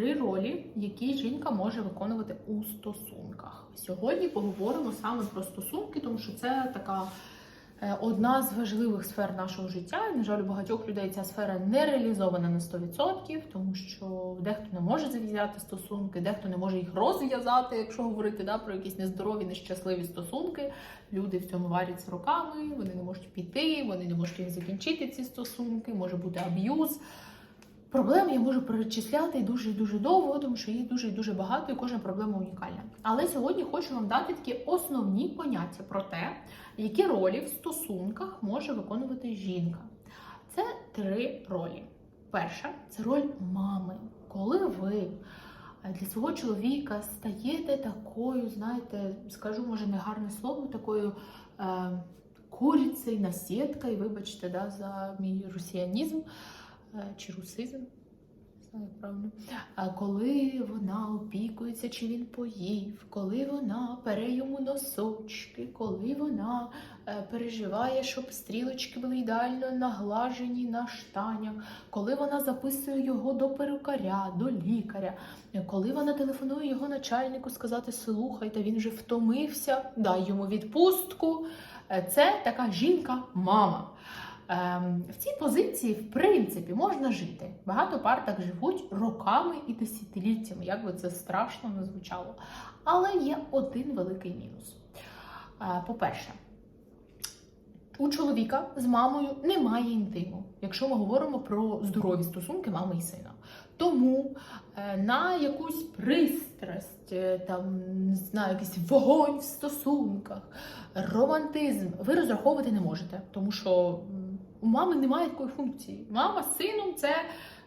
три ролі, які жінка може виконувати у стосунках. Сьогодні поговоримо саме про стосунки, тому що це така е, одна з важливих сфер нашого життя. На жаль, у багатьох людей ця сфера не реалізована на 100%, тому що дехто не може зав'язати стосунки, дехто не може їх розв'язати, якщо говорити да, про якісь нездорові, нещасливі стосунки. Люди в цьому варяться роками, вони не можуть піти, вони не можуть їх закінчити ці стосунки, може бути аб'юз. Проблем я можу перечисляти дуже і дуже довго, тому що їх дуже і дуже багато, і кожна проблема унікальна. Але сьогодні хочу вам дати такі основні поняття про те, які ролі в стосунках може виконувати жінка. Це три ролі. Перша це роль мами. Коли ви для свого чоловіка стаєте такою, знаєте, скажу, може, негарне слово, такою е, курицею насіткою, вибачте, да, за мій росіянізм е, чи русизм. знаю, Правильно. Коли вона опікується, чи він поїв, коли вона пере йому носочки, коли вона е, переживає, щоб стрілочки були ідеально наглажені на штанях, коли вона записує його до перукаря, до лікаря, коли вона телефонує його начальнику сказати слухайте, він вже втомився, дай йому відпустку. Е, Це така жінка-мама. Ем, В цій позиції, в принципі, можна жити. Багато пар так живуть роками і десятиліттями, як би це страшно не звучало. Але є один великий мінус. Е, По-перше, у чоловіка з мамою немає інтиму, якщо ми говоримо про здорові стосунки мами і сина. Тому е, на якусь пристрасть, е, там не знаю, якийсь вогонь в стосунках, романтизм ви розраховувати не можете, тому що у мами немає такої функції. Мама з сином це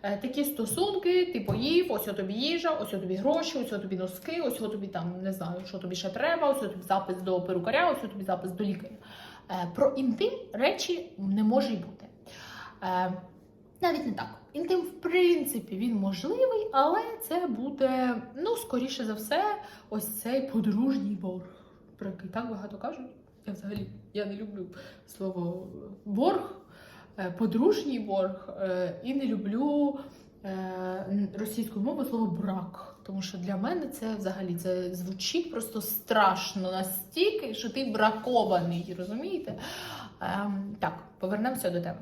е, такі стосунки, ти поїв, ось о тобі їжа, ось о тобі гроші, ось о тобі носки, ось о тобі там не знаю, що тобі ще треба, ось тобі запис до перукаря, ось тобі запис до лікаря. Е, Про інтим речі не може й бути. Е, Навіть не так. Інтим, в принципі, він можливий, але це буде, ну, скоріше за все, ось цей подружній борг, про який так багато кажуть. Я взагалі я не люблю слово борг, подружній борг, е, і не люблю е, російською мовою слово брак. Тому що для мене це взагалі це звучить просто страшно настільки, що ти бракований, розумієте? Ем, так, повернемося до теми.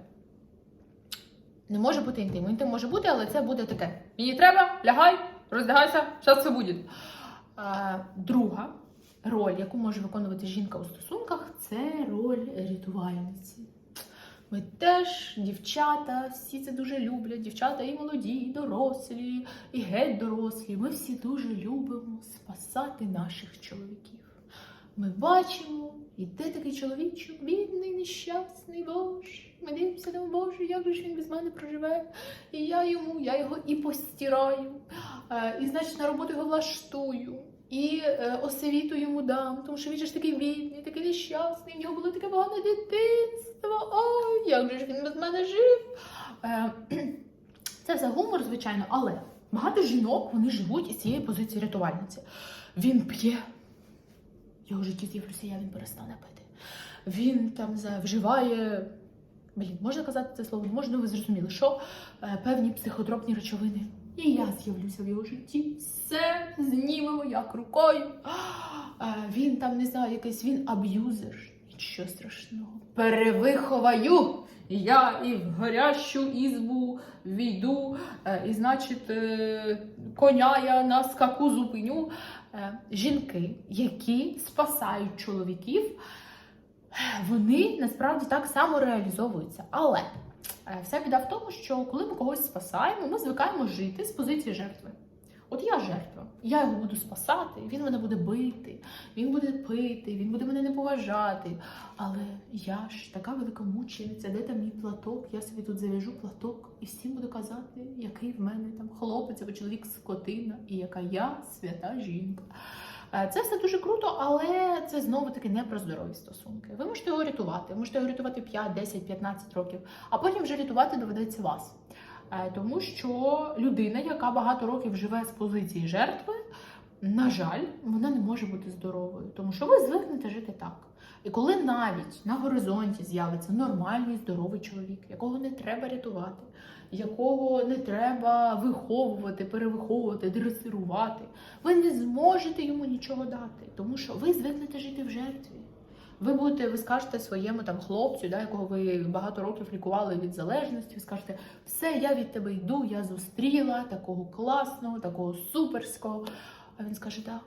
Не може бути інтиму. Інтим може бути, але це буде таке. Мені треба, лягай, роздягайся, зараз все буде. Е, друга роль, яку може виконувати жінка у стосунках, це роль рятувальниці. Ми теж, дівчата, всі це дуже люблять. Дівчата і молоді, і дорослі, і геть дорослі. Ми всі дуже любимо спасати наших чоловіків. Ми бачимо, іде такий чоловічок, бідний, нещасний, боже. Ми дивимося, думаємо, боже, як же ж він без мене проживе. І я йому, я його і постираю, е, і, значить, на роботу його влаштую, і е, освіту йому дам, тому що він ж такий бідний, такий нещасний, в нього було таке погане дитинство. Ой, як же ж він без мене жив. Е, Це все гумор, звичайно, але багато жінок вони живуть із цієї позиції рятувальниці. Він п'є, його житті з'явлюся, я він перестане пити. Він там за- вживає. Блін, можна казати це слово? Можна, ви зрозуміли, що е, певні психотропні речовини. І я з'явлюся в його житті. Все знімемо як рукою. Е, він там не знаю, якийсь він аб'юзер. Нічого страшного. Перевиховаю. Я і в горящу ізбу війду, е, і, значить, е, коня я на скаку зупиню. Е, Жінки, які спасають чоловіків, вони насправді так само реалізовуються. Але вся біда в тому, що коли ми когось спасаємо, ми звикаємо жити з позиції жертви. От я жертва, я його буду спасати, він мене буде бити, він буде пити, він буде мене не поважати. Але я ж така велика мучениця, де там мій платок? Я собі тут зав'яжу платок і всім буду казати, який в мене там хлопець або чоловік скотина, і яка я свята жінка. Е, Це все дуже круто, але це знову таки не про здорові стосунки. Ви можете його рятувати, можете його рятувати 5, 10, 15 років, а потім вже рятувати доведеться вас. Е, Тому що людина, яка багато років живе з позиції жертви, на жаль, вона не може бути здоровою, тому що ви звикнете жити так. І коли навіть на горизонті з'явиться нормальний здоровий чоловік, якого не треба рятувати, якого не треба виховувати, перевиховувати, дресирувати. Ви не зможете йому нічого дати, тому що ви звикнете жити в жертві. Ви будете, ви скажете своєму там хлопцю, да, якого ви багато років лікували від залежності, ви скажете, все, я від тебе йду, я зустріла такого класного, такого суперського. А він скаже, так,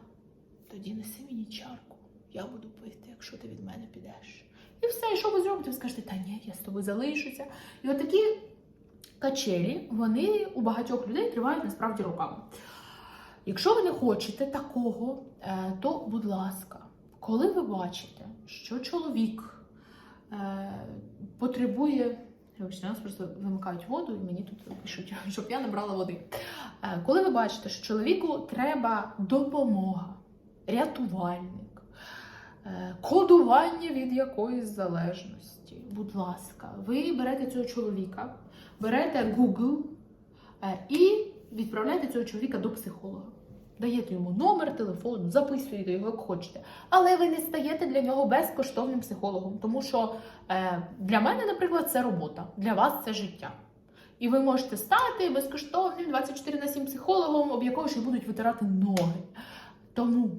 тоді неси мені чарку, я буду пити, якщо ти від мене підеш. І все, і що ви зробите? Ви скажете, та ні, я з тобою залишуся. І отакі качелі, вони у багатьох людей тривають насправді роками. Якщо ви не хочете такого, е, то будь ласка, коли ви бачите, що чоловік е, потребує. Вибачте, нас просто вимикають воду, і мені тут пишуть, щоб я набрала води. Е, Коли ви бачите, що чоловіку треба допомога, рятувальник, кодування від якоїсь залежності, будь ласка, ви берете цього чоловіка, берете Google е, і відправляєте цього чоловіка до психолога. Даєте йому номер телефону, записуєте його як хочете. Але ви не стаєте для нього безкоштовним психологом, тому що е, для мене, наприклад, це робота, для вас це життя. І ви можете стати безкоштовним 24 на 7 психологом, об якого ще будуть витирати ноги. Тому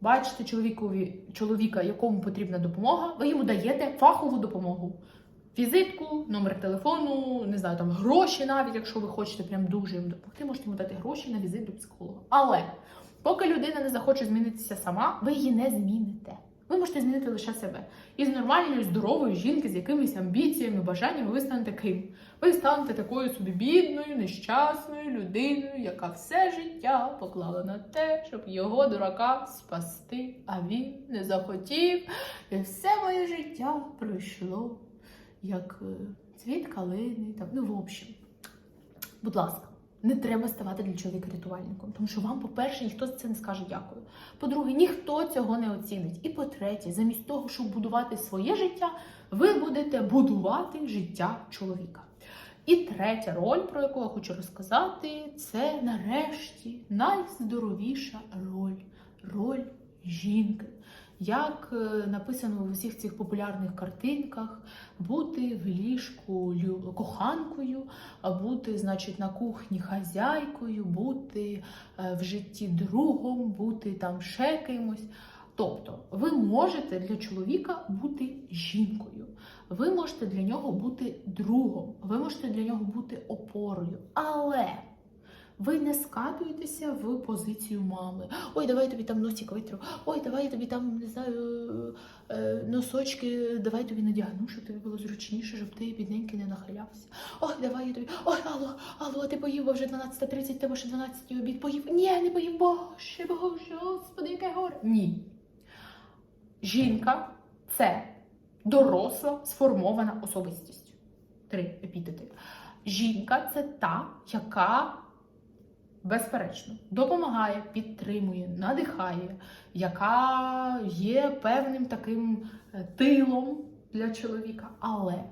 бачите чоловікові, чоловіка, якому потрібна допомога, ви йому даєте фахову допомогу. Візитку, номер телефону, не знаю, там гроші навіть, якщо ви хочете прям дуже їм допомогти, можете йому дати гроші на візит до психолога. Але поки людина не захоче змінитися сама, ви її не зміните. Ви можете змінити лише себе. І з нормальної, здорової жінки, з якимись амбіціями, бажаннями, ви станете ким? Ви станете такою собі бідною, нещасною людиною, яка все життя поклала на те, щоб його дурака спасти, а він не захотів. І все моє життя пройшло як е, цвіт калини. Там. Ну, в общем, будь ласка, не треба ставати для чоловіка рятувальником, тому що вам, по-перше, ніхто за це не скаже дякую. По-друге, ніхто цього не оцінить. І по-третє, замість того, щоб будувати своє життя, ви будете будувати життя чоловіка. І третя роль, про яку я хочу розказати, це нарешті найздоровіша роль роль жінки. Як е, написано в усіх цих популярних картинках, бути в ліжку коханкою, бути, значить, на кухні хазяйкою, бути е, в житті другом, бути там ще кимось. Тобто, ви можете для чоловіка бути жінкою, ви можете для нього бути другом, ви можете для нього бути опорою. Але ви не скатуєтеся в позицію мами. Ой, давай тобі там носик витру. Ой, давай я тобі там не знаю е, носочки, давай тобі надягну, щоб тобі було зручніше, щоб ти бідненький не нахилявся. Ой, давай я тобі. Ой, алло, алло, ти поїв, бо вже 12.30, тебе ще 12 обід поїв. Ні, не поїв, боже, боже, господи, яке горе. Ні. Жінка це доросла, сформована особистість. Три епітети. Жінка це та, яка безперечно допомагає, підтримує, надихає, яка є певним таким е, тилом для чоловіка, але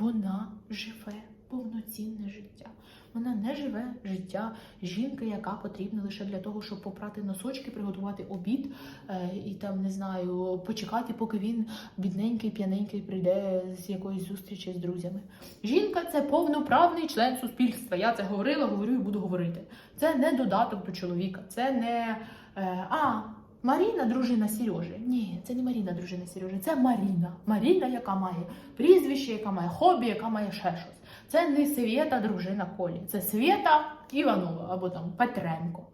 вона живе повноцінне життя. Вона не живе життя жінки, яка потрібна лише для того, щоб попрати носочки, приготувати обід е, і там не знаю, почекати, поки він бідненький, п'яненький прийде з якоїсь зустрічі з друзями. Жінка це повноправний член суспільства. Я це говорила, говорю і буду говорити. Це не додаток до чоловіка, це не е, а. Маріна, дружина Сережі. Ні, це не Маріна, дружина Сережі, це Маріна. Маріна, яка має прізвище, яка має хобі, яка має ще щось. Це не Свєта, дружина Колі. Це Свєта Іванова або там Петренко.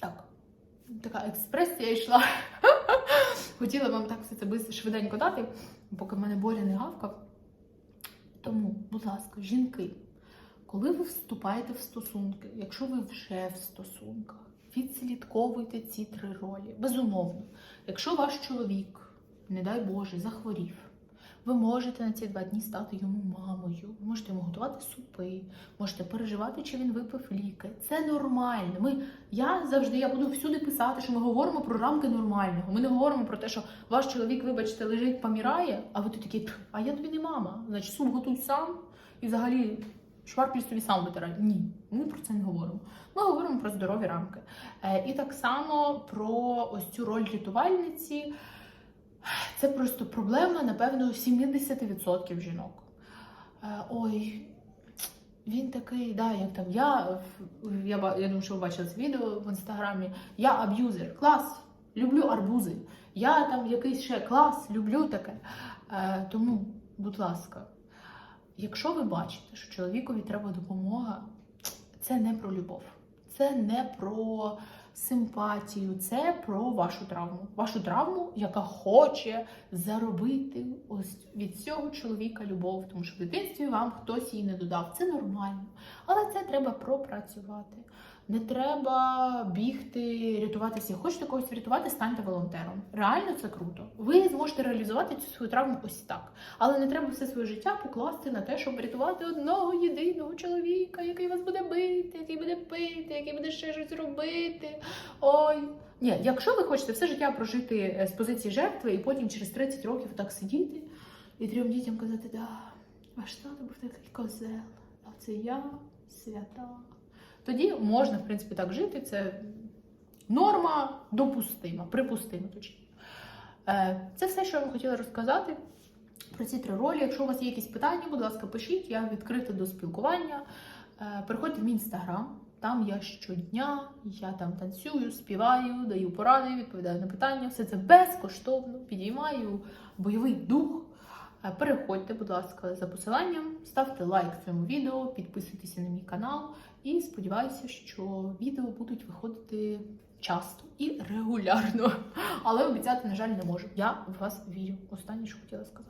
Так, така експресія йшла. Хотіла вам так все це швиденько дати, поки в мене Боря не гавкав. Тому, будь ласка, жінки, коли ви вступаєте в стосунки, якщо ви вже в стосунках, відслідковуйте ці три ролі. Безумовно, якщо ваш чоловік, не дай Боже, захворів, ви можете на ці два дні стати йому мамою, ви можете йому готувати супи, можете переживати, чи він випив ліки. Це нормально. Ми, я завжди я буду всюди писати, що ми говоримо про рамки нормального. Ми не говоримо про те, що ваш чоловік, вибачте, лежить, помирає, а ви тут такі, «Пф, а я тобі не мама. Значить, суп готуй сам і взагалі шварпіль собі сам витирай. Ні, ми про це не говоримо. Ми говоримо про здорові рамки. Е, і так само про ось цю роль рятувальниці. Це просто проблема, напевно, 70% жінок. Е, Ой, Він такий, да, як там я, я, я думаю, що ви бачили це відео в інстаграмі. Я аб'юзер, клас, люблю арбузи. Я там якийсь ще клас, люблю таке. Е, тому, будь ласка, якщо ви бачите, що чоловікові треба допомога, це не про любов, це не про симпатію, це про вашу травму. Вашу травму, яка хоче заробити ось від цього чоловіка любов, тому що в дитинстві вам хтось її не додав. Це нормально. Але це треба пропрацювати. Не треба бігти, рятуватися. Хочете когось врятувати, станьте волонтером. Реально це круто. Ви зможете реалізувати цю свою травму ось так. Але не треба все своє життя покласти на те, щоб врятувати одного єдиного чоловіка, який вас буде бити, який буде пити, який буде ще щось робити. Ой. Ні, якщо ви хочете все життя прожити е, з позиції жертви і потім через 30 років так сидіти і трьом дітям казати, да, ваш тато був такий козел, а це я свята. Тоді можна, в принципі, так жити. Це норма допустима, припустима точніше. Е, Це все, що я вам хотіла розказати про ці три ролі. Якщо у вас є якісь питання, будь ласка, пишіть, я відкрита до спілкування. Е, Переходьте в мій інстаграм. Там я щодня, я там танцюю, співаю, даю поради, відповідаю на питання. Все це безкоштовно, підіймаю бойовий дух. Е, Переходьте, будь ласка, за посиланням, ставте лайк цьому відео, підписуйтеся на мій канал і сподіваюся, що відео будуть виходити часто і регулярно. Але обіцяти, на жаль, не можу. Я в вас вірю. Останнє, що хотіла сказати.